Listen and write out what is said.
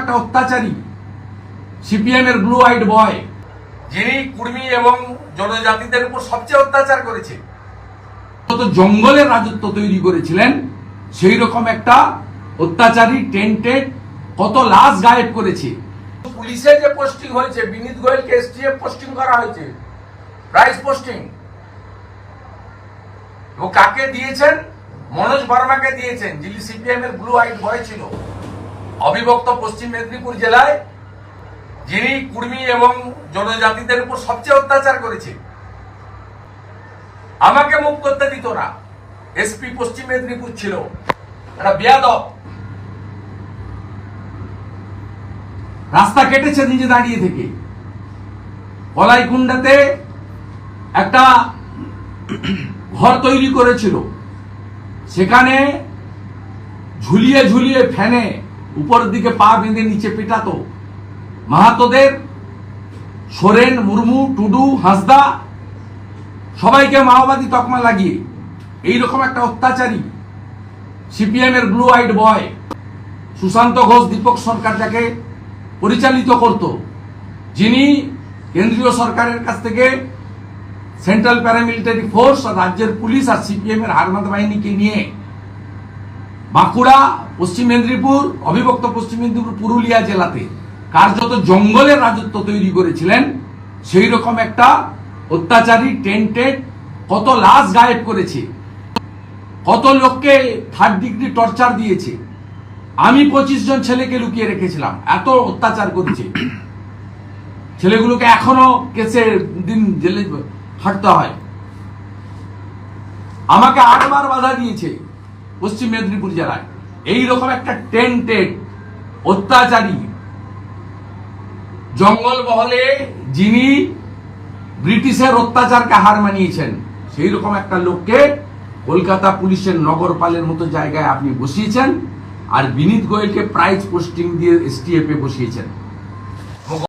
একটা অত্যাচারী সিপিএম এর ব্লু হোয়াইট বয় যিনি কুর্মী এবং জনজাতিদের উপর সবচেয়ে অত্যাচার করেছে। কত জঙ্গলের রাজত্ব তৈরি করেছিলেন, সেই রকম একটা অত্যাচারী টেন্টেড কত লাশ গায়েব করেছে। পুলিশে যে পোস্টিং হয়েছে, বিনীত গোয়েলকে এসটিএফ পোস্টিং করা হয়েছে প্রাইস পোস্টিং ও কাকে দিয়েছেন? মনোজ বর্মাকে দিয়েছেন, যিনি সিপিএম এর ব্লু হোয়াইট বয় ছিল। অবিভক্ত পশ্চিম মেদিনীপুর জেলায় যিনি কুর্মী এবং জনজাতিদের উপর সবচেয়ে অত্যাচার করেছে। আমাকে মুখ করতে দিত না। এসপি পশ্চিম মেদিনীপুর ছিল। একটা রাস্তা কেটেছে নিজে দাঁড়িয়ে থেকে। কলাইকুণ্ডাতে একটা ঘর তৈরি করেছিল। সেখানে ঝুলিয়ে ঝুলিয়ে ফ্যানে উপরের দিকে পা বেঁধে নিচে পেটাতো। মাহাতোদের, সোরেন, মুর্মু, টুডু, হাসদা, সবাইকে মাওবাদী তকমা লাগিয়ে। এইরকম একটা অত্যাচারী সিপিএম এর blue white boy, Sushanta Ghosh, Dipak Sarkar যাকে পরিচালিত করত, যিনি কেন্দ্রীয় সরকারের কাছ থেকে সেন্ট্রাল প্যারামিলিটারি ফোর্স রাজ্যের পুলিশ আর সিপিএম এর হারমাদ বাহিনীকে নিয়ে বাঁকুড়া, পশ্চিম মেদিনীপুর, অবিভক্ত পশ্চিম মেদিনীপুর, পুরুলিয়া জেলাতে কার্যত জঙ্গলের রাজত্ব তৈরি করেছিলেন। সেই রকম একটা অত্যাচারী টেন্টেড কত লাশ গায়েব করেছে। কত লোককে থার্ড ডিগ্রি টর্চার দিয়েছে। আমি পঁচিশ জন ছেলেকে লুকিয়ে রেখেছিলাম। এত অত্যাচার করেছে। ছেলেগুলোকে এখনও কেসে দিন জেলে হাঁটতে হয়। আমাকে আটবার বাধা দিয়েছে। পশ্চিম মেদিনীপুর জেলায়। এই রকম একটা টেন্টেড অত্যাচারী জঙ্গল মহলে যিনি ব্রিটিশের অত্যাচারকে হার মানিয়েছেন সেই রকম একটা লোককে কলকাতা পুলিশের নগরপালের মতো জায়গায় আপনি বসিয়েছেন আর বিনীত গোয়েলকে প্রাইজ পোস্টিং দিয়ে এসটিএফ এ বসিয়েছেন।